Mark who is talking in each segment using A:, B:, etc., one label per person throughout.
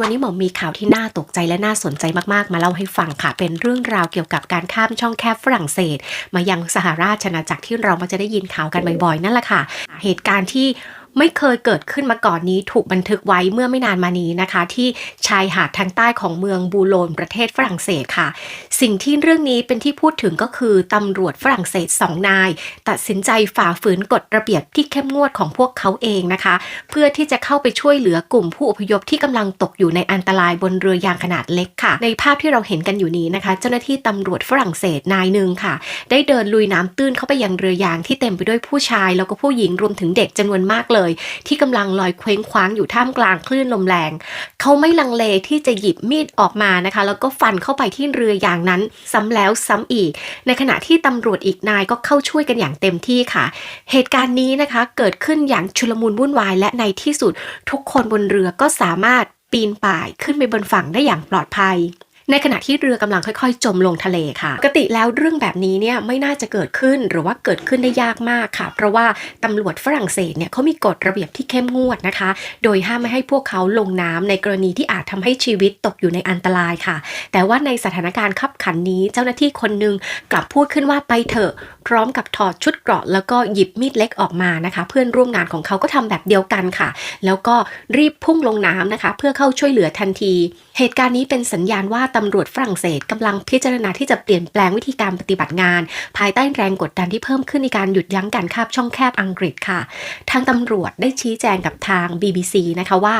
A: วันนี้หมอมีข่าวที่น่าตกใจและน่าสนใจมากๆ มาเล่าให้ฟังค่ะ เป็นเรื่องราวเกี่ยวกับการข้ามช่องแคบฝรั่งเศส มายังสหราชอาณาจักรที่เรามักจะได้ยินข่าวกันบ่อยๆ นั่นแหละค่ะ เหตุการณ์ที่ไม่เคยเกิดขึ้นมาก่อนนี้ถูกบันทึกไว้เมื่อไม่นานมานี้นะคะ ที่ชายหาดทางใต้ของเมืองบูโลนประเทศฝรั่งเศสค่ะสิ่งที่เรื่องนี้เป็นที่พูดถึงก็คือตำรวจฝรั่งเศสสองนาย ตัดสินใจฝ่าฝืนกฎระเบียบที่เข้มงวดของพวกเขาเองนะคะ เพื่อที่จะเข้าไปช่วยเหลือกลุ่มผู้อพยพที่กำลังตกอยู่ในอันตรายบนเรือยางขนาดเล็กค่ะ ในภาพที่เราเห็นกันอยู่นี้นะคะ เจ้าหน้าที่ตำรวจฝรั่งเศสนายหนึ่งค่ะ ได้เดินลุยน้ำตื้นเข้าไปยังเรือยางที่เต็มไปด้วยผู้ชาย แล้วก็ผู้หญิงรวมถึงเด็กจำนวนมากเลย ที่กำลังลอยเคว้งคว้างอยู่ท่ามกลางคลื่นลมแรง เขาไม่ลังเลที่จะหยิบมีดออกมานะคะ แล้วก็ฟันเข้าไปที่เรือยางนั้นซ้ำแล้วซ้ำอีก ในขณะที่ตำรวจอีกนายก็เข้าช่วยกันอย่างเต็มที่ค่ะ เหตุการณ์นี้นะคะเกิดขึ้นอย่างชุลมุนวุ่นวาย และในที่สุดทุกคนบนเรือก็สามารถปีนป่ายขึ้นไปบนฝั่งได้อย่างปลอดภัย ในขณะที่เรือกำลังค่อยๆ จมลงทะเลค่ะปกติแล้วเรื่องแบบนี้เนี่ยไม่น่าจะเกิดขึ้นหรือว่าเกิดขึ้นได้ยากมากค่ะ เพราะว่าตำรวจฝรั่งเศสเนี่ยเขามีกฎระเบียบที่เข้มงวดนะคะ โดยห้ามไม่ให้พวกเขาลงน้ำในกรณีที่อาจทำให้ชีวิตตกอยู่ในอันตรายค่ะ แต่ว่าในสถานการณ์ขับขันนี้เจ้าหน้าที่คนหนึ่งกลับพูดขึ้นว่าไปเถอะ พร้อมกับถอดชุดเกราะ แล้วก็หยิบมีดเล็กออกมานะคะ เพื่อนร่วมงานของเขาก็ทำแบบเดียวกันค่ะ แล้วก็รีบพุ่งลงน้ำนะคะ เพื่อเข้าช่วยเหลือทันที เหตุการณ์นี้เป็นสัญญาณว่าตำรวจฝรั่งเศสกำลังพิจารณาที่จะเปลี่ยนแปลงวิธีการปฏิบัติงาน ภายใต้แรงกดดันที่เพิ่มขึ้นในการหยุดยั้งการคาบช่องแคบอังกฤษค่ะ ทางตำรวจได้ชี้แจงกับทาง BBC นะคะว่า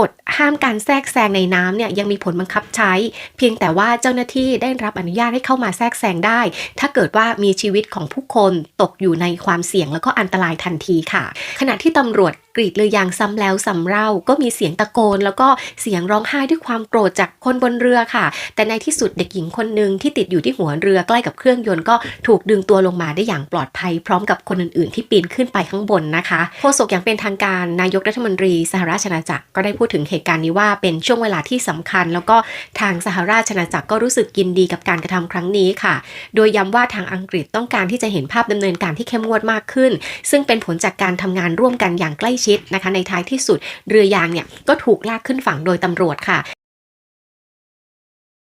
A: กฎห้ามการแทรกแซงในน้ำเนี่ยยังมีผลบังคับใช้ เพียงแต่ว่าเจ้าหน้าที่ได้รับอนุญาตให้เข้ามาแทรกแซงได้ ถ้าเกิดว่ามีชีวิตของผู้คนตกอยู่ในความเสี่ยงแล้วก็อันตรายทันทีค่ะ ขณะที่ตำรวจกรีดเรือย่างซ้ำแล้วซ้ำเล่าก็มีเสียงตะโกน แล้วก็เสียงร้องไห้ด้วยความโกรธจากคนบนเรือค่ะ แต่ในที่สุดเด็กหญิงคนหนึ่งที่ติดอยู่ที่หัวเรือใกล้กับเครื่องยนต์ก็ถูกดึงตัวลงมาได้อย่างปลอดภัย พร้อมกับคนอื่นๆ ที่ปีนขึ้นไปข้างบนนะคะโฆษกอย่างเป็นทางการนายกรัฐมนตรีสหราชอาณาจักรก็ได้พูดถึงเหตุการณ์นี้ว่าเป็นช่วงเวลาที่สำคัญ แล้วก็ทางสหราชอาณาจักรก็รู้สึกยินดีกับการกระทำครั้งนี้ค่ะ โดยย้ำว่าทางอังกฤษต้องการที่จะเห็นภาพดำเนินการที่เข้มงวดมากขึ้น ซึ่งเป็นผลจากการทำงานร่วมกันอย่างใกล้ชิดนะคะ ในท้ายที่สุดเรือยางเนี่ยก็ถูกลากขึ้นฝั่งโดยตำรวจค่ะ